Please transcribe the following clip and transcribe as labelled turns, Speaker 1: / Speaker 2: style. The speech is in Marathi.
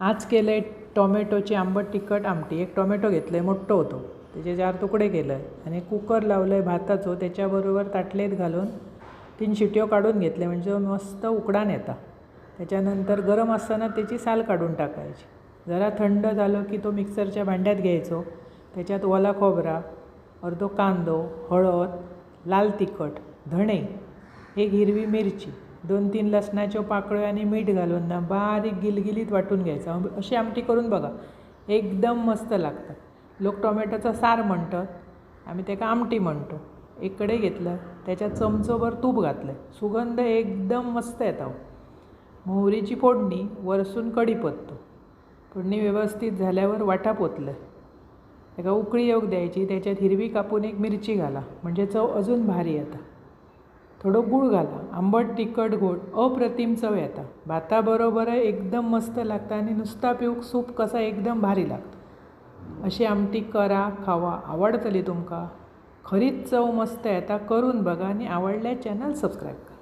Speaker 1: आज केलं आहे टोमॅटोची आंबट तिखट आमटी. एक टोमॅटो घेतलं आहे मोठं होतो. त्याचे चार तुकडे केलं आहे आणि कुकर लावलं आहे भाताचो. त्याच्याबरोबर ताटलेत घालून तीन शिट्यो काढून घेतले. म्हणजे मस्त उकडान येता. त्याच्यानंतर गरम असताना त्याची साल काढून टाकायची. जरा थंड झालं की तो मिक्सरच्या भांड्यात घ्यायचो. त्याच्यात ओला खोबरा अर्धो कांदो हळद लाल तिखट धणे एक हिरवी मिरची दोन तीन लसणाच्यो पाकळ्यो आणि मीठ घालून ना बारीक गिलगिलीत वाटून घ्यायचं. अशी आमटी करून बघा. एकदम मस्त लागता लोक टोमॅटोचा सार म्हणतात. आम्ही त्याका आमटी म्हणतो. एक कढई घेतलं त्याच्यात चमचोभर तूप घातलं सुगंध एकदम मस्त येतो मोहरीची फोडणी वरसून कढीपत्तो फोडणी व्यवस्थित झाल्यावर वाटा पोतलं. त्याका उकळी येऊक द्यायची. त्याच्यात हिरवी कापून एक मिरची घाला. म्हणजे चव अजून भारी येता. थोडं गूळ घाला. आंबट तिखट गोड अप्रतिम चव येता. भाताबरोबर एकदम मस्त लागतं आणि नुसता पिऊक सूप कसा एकदम भारी लागतो. अशी आमटी करा खावा. आवडतली तुमका? खरीच चव मस्त येता. करून बघा आणि आवडल्या चॅनल सबस्क्राईब करा.